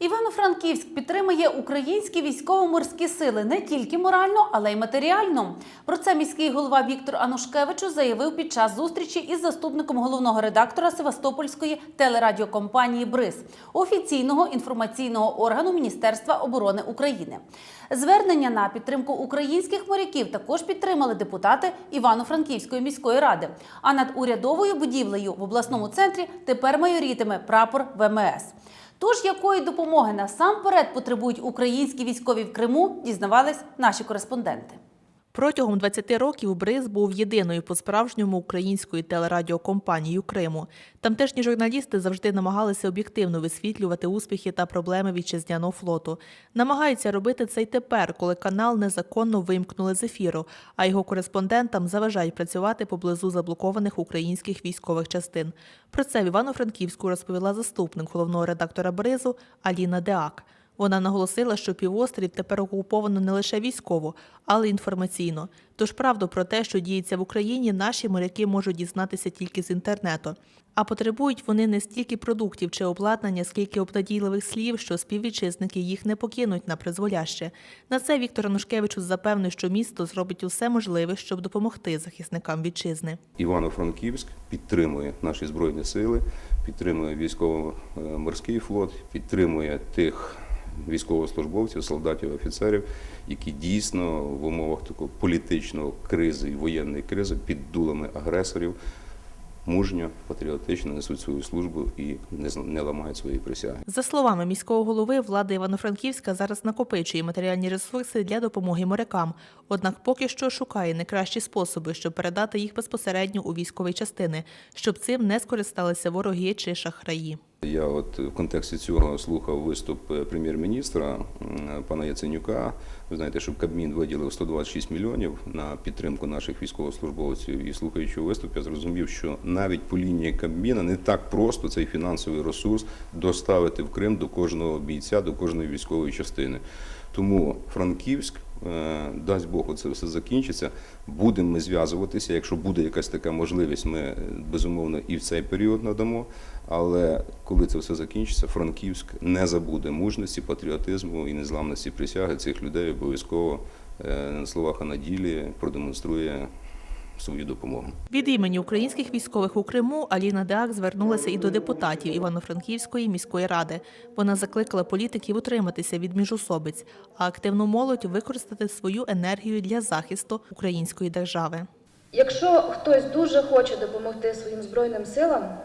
Івано-Франківськ підтримує українські військово-морські сили не тільки морально, але й матеріально. Про це міський голова Віктор Анушкевичу заявив під час зустрічі із заступником головного редактора Севастопольської телерадіокомпанії БРИЗ офіційного інформаційного органу Міністерства оборони України. Звернення на підтримку українських моряків також підтримали депутати Івано-Франківської міської ради. А над урядовою будівлею в обласному центрі тепер майорітиме прапор ВМС. Тож якої допомоги насамперед потребують українські військові в Криму, дізнавались наші кореспонденти. Протягом 20 років БРИЗ був єдиною по-справжньому українською телерадіокомпанією Криму. Тамтешні журналісти завжди намагалися об'єктивно висвітлювати успіхи та проблеми вітчизняного флоту. Намагаються робити це й тепер, коли канал незаконно вимкнули з ефіру, а його кореспондентам заважають працювати поблизу заблокованих українських військових частин. Про це в Івано-Франківську розповіла заступник головного редактора БРИЗу Аліна Деак. Вона наголосила, що півострів тепер окуповано не лише військово, але й інформаційно. Тож правду про те, що діється в Україні, наші моряки можуть дізнатися тільки з інтернету. А потребують вони не стільки продуктів чи обладнання, скільки обнадійливих слів, що співвітчизники їх не покинуть на призволяще. На це Віктор Анушкевичус запевнив, що місто зробить усе можливе, щоб допомогти захисникам вітчизни. Івано-Франківськ підтримує наші збройні сили, підтримує військово-морський флот, підтримує тих військовослужбовців, солдатів, офіцерів, які дійсно в умовах такої політичної кризи і воєнної кризи під дулами агресорів мужньо, патріотично несуть свою службу і не не ламають свої присяги. За словами міського голови, влада Івано-Франківська зараз накопичує матеріальні ресурси для допомоги морякам. Однак поки що шукає найкращі способи, щоб передати їх безпосередньо у військові частини, щоб цим не скористалися вороги чи шахраї. Я от в контексті цього слухав виступ е, прем'єр-міністра пана Яценюка. Ви знаєте, що Кабмін виділив 126 мільйонів на підтримку наших військовослужбовців. І слухаючи виступ, я зрозумів, що навіть по лінії Кабміна не так просто цей фінансовий ресурс доставити в Крим до кожного бійця, до кожної військової частини. Тому Франківськ, дасть Бог, це все закінчиться. Будемо ми зв'язуватися. Якщо буде якась така можливість, ми е, безумовно і в цей період надамо. Але коли це все закінчиться, Франківськ не забуде мужності, патріотизму і незламності присяги цих людей обов'язково е, на словах а на ділі продемонструє свою допомогу. Від імені українських військових у Криму Аліна Деак звернулася і до депутатів Івано-Франківської міської ради. Вона закликала політиків утриматися від міжусобиць, а активну молодь використати свою енергію для захисту української держави. Якщо хтось дуже хоче допомогти своїм Збройним силам,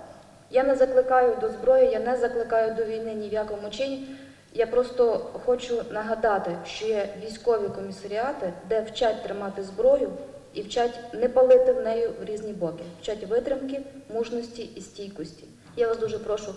я не закликаю до зброї, я не закликаю до війни ні в якому чині. Я просто хочу нагадати, що є військові комісаріати, де вчать тримати зброю і вчать не палити в неї в різні боки, вчать витримки, мужності і стійкості. Я вас дуже прошу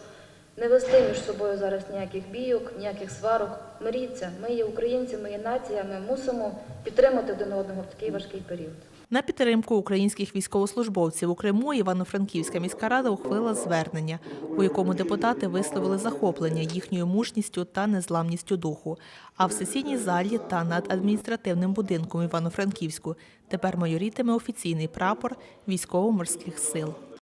не вести між собою зараз ніяких бійок, ніяких сварок. Миріться, ми є українці, ми є нація, ми мусимо підтримати один одного в такий важкий період. На підтримку українських військовослужбовців у Криму Івано-Франківська міська рада ухвалила звернення, у якому депутати висловили захоплення їхньою мужністю та незламністю духу. А в сесійній залі та над адміністративним будинком Івано-Франківську тепер майорітиме офіційний прапор військово-морських сил.